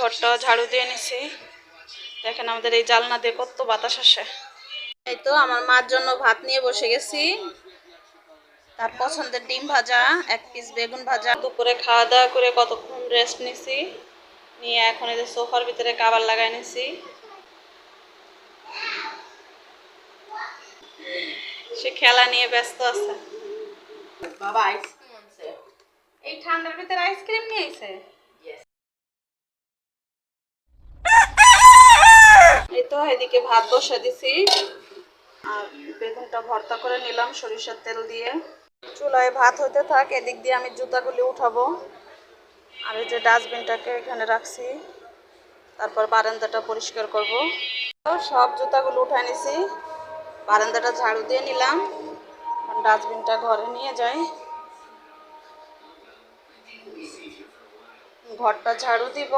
ঘরটা ঝাড়ু দিয়ে নিছি। দেখেন আমাদের এই জালনা দিয়ে কত বাতাস আসে। এই তো আমার মার জন্য ভাত নিয়ে বসে গেছি। তার পছন্দের ডিম ভাজা এক পিস বেগুন ভাজা। দুপুরে খাওয়া দাওয়া করে কতক্ষণ রেস্ট নিছি। নিয়ে এখন এই যে সোফার ভিতরে কাবার লাগাই নিছি। সে খেলা নিয়ে ব্যস্ত আছে। বাবা আইসক্রিম আনছে। এই ঠান্ডার ভিতরে আইসক্রিম নিয়ে আইছে? এই তো এদিকে ভাত বসে দিছি। আর বেগুনটা ভর্তা করে নিলাম, সরিষার তেল দিয়ে। চুলায় ভাত হতে থাক, এদিক দিয়ে আমি জুতাগুলি উঠাবো। আর এই যে ডাস্টবিনটাকে এখানে রাখছি। তারপর বারান্দাটা পরিষ্কার করব। সব জুতাগুলো উঠায় নিছি। বারান্দাটা ঝাড়ু দিয়ে নিলাম। ডাস্টবিনটা ঘরে নিয়ে যাই। ঘরটা ঝাড়ু দিব।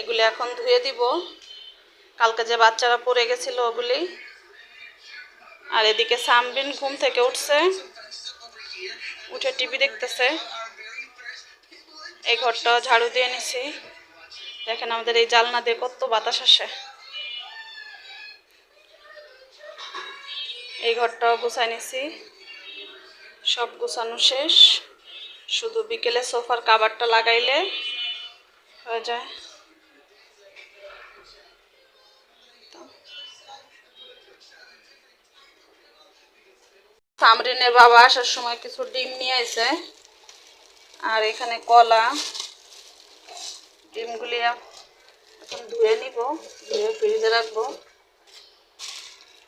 এগুলি এখন ধুয়ে দিব। কালকে যে বাচ্চারা পড়ে গেছিল ওগুলি। আর এদিকে সামবিন ঘুম থেকে উঠছে। উঠে টিভি দেখতেছে। এই ঘরটাও ঝাড়ু দিয়ে নিছি। দেখেন আমাদের এই জালনা দিয়ে কত বাতাস আসে। এই ঘরটাও গুছাই নিছি। সব গুছানো শেষ। শুধু বিকেলে সোফার কাবারটা লাগাইলে হয়ে যায়। সামরিনের বাবা আসার সময় কিছু ডিম নিয়ে আসে আর এখানে কলা। ডিমগুলি এখন ধুয়ে নিব, ধুয়ে ফ্রিজে রাখব।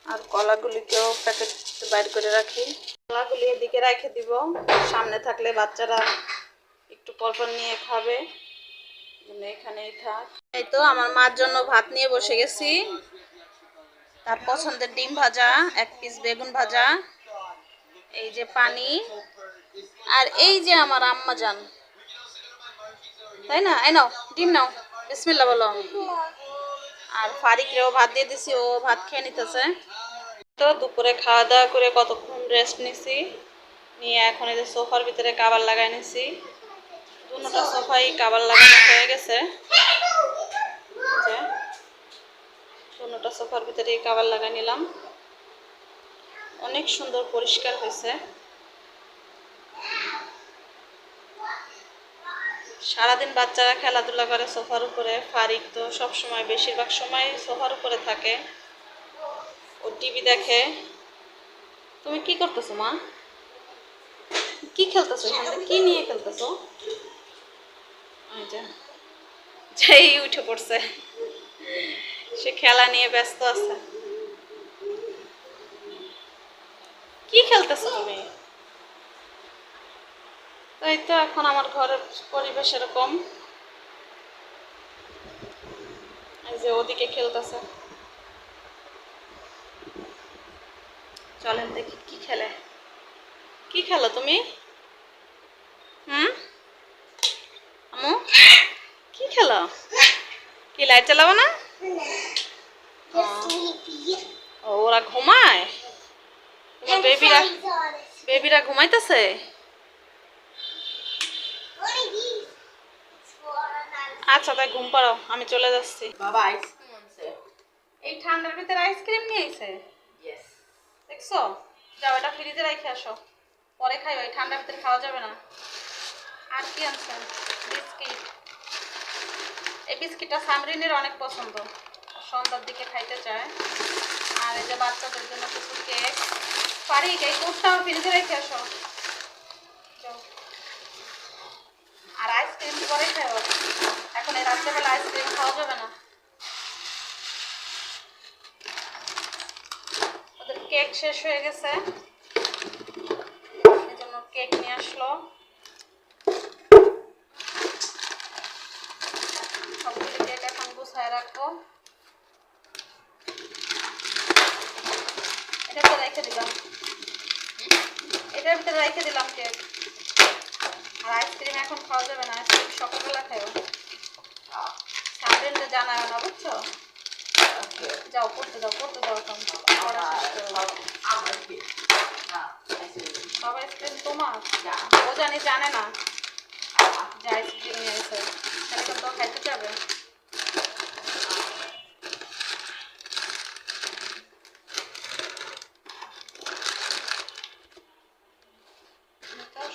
আর কলাগুলিকেও প্যাকেট বাইর করে রাখি। কলাগুলি এদিকে রেখে দিব। সামনে থাকলে বাচ্চারা একটু পরপর নিয়ে খাবে। এখানেই থাক। এই তো আমার মার জন্য ভাত নিয়ে বসে গেছি। তার পছন্দের ডিম ভাজা এক পিস বেগুন ভাজা এই যে পানি আর এই যে আমার আম্মা যান। তাই না? এই নাও ডিম নাও। বিসমিল্লা বলো। আর ফারিকরেও ভাত দিয়ে দিছি ও ভাত খেয়ে নিতেছে। তো দুপুরে খাওয়া দাওয়া করে কতক্ষণ রেস্ট নিছি, নিয়ে এখন এই যে সোফার ভিতরে কাবার লাগাই নিছি। দুটা সোফাই কাবার লাগানো হয়ে গেছে। দুটা সোফার ভিতরে কাবার লাগাই নিলাম। অনেক সুন্দর পরিষ্কার হয়েছে। সারাদিন বাচ্চারা খেলাধুলা করে সোফার উপরে, ফারিক তো সব সময় বেশিরভাগ সময় সোফার উপরে থাকে। ও টিভি দেখে। তুমি কি করতেছো, মা? কি খেলতেছো কি নিয়ে খেলতেছো? যেই উঠে পড়ছে। সে খেলা নিয়ে ব্যস্ত আছে। কি খেলতেছো তুমি? তাই তো এখন আমার ঘরের পরিবেশ এরকম। যে ওদিকে খেলতেছে। চলেন দেখি কি খেলে। কি খেলো তুমি? হুম? আমু কি খেলো? কি লাইট চালাবো না? ও, ওরা ঘুমায়? তোমার বেবিরা বেবিরা ঘুমাইতেছে? আচ্ছা তাই ঘুম পাড়াও আমি চলে যাচ্ছি। বাবা আইসক্রিম আনছে। এই ঠান্ডার ভিতরে আইসক্রিম নিয়ে আইছে? দেখছ? যাও, এটা ফ্রিজে রেখে আসো। পরে খাইও এই ঠান্ডার ভিতরে খাওয়া যাবে না। আর কি আনছেন বিস্কিট। এই বিস্কিটটা সামরিনের অনেক পছন্দ। সন্ধ্যার দিকে খাইতে চায়। আর এই যে বাচ্চাদের জন্য কিছু কেক। পারি, এই কোটটাও ফ্রিজে রেখে আসো। আর আইসক্রিম পরে খাও এখন এই রাত্রেবেলা আইসক্রিম খাওয়া যাবে না। কেক শেষ হয়ে গেছে। কেক নিয়ে আসলো। রেখে দিলাম। রেখে দিলাম কেক। আর আইসক্রিম এখন খাওয়া যাবে না। আইসক্রিম সকালবেলা জানায় না, বুঝছ? যাও পড়তে যাও পড়তে যাও সব আইসক্রিম তোমার? ও জানি জানে না। যে আইসক্রিম নিয়ে এসে। তাহলে তো খাইতে যাবে।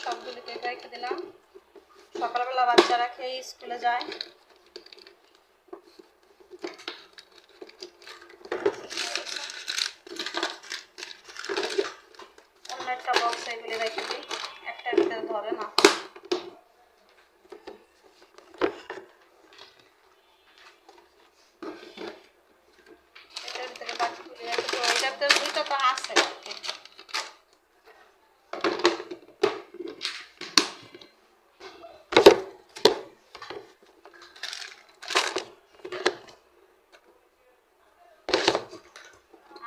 সবগুলিকে রেখে দিলাম। সকালবেলা বাচ্চারা খেয়ে স্কুলে যায়। একটা বক্স এগুলি রেখে। দিই একটার ভিতরে ধরে না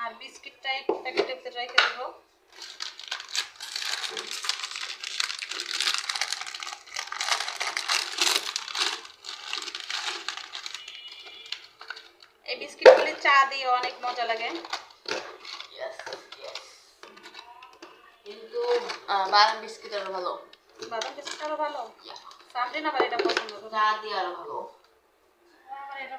আর বিস্কিটটা এই প্যাকেটের ভিতরে রেখে দেবো। এই বিস্কিটগুলি চা দিয়ে অনেক মজা লাগে। কিন্তু বাদাম বিস্কিট আরও ভালো। বাদাম বিস্কিট আরও ভালো. সামরিন আবার এটা পছন্দ চা দিয়ে আরও ভালো। আমার এটা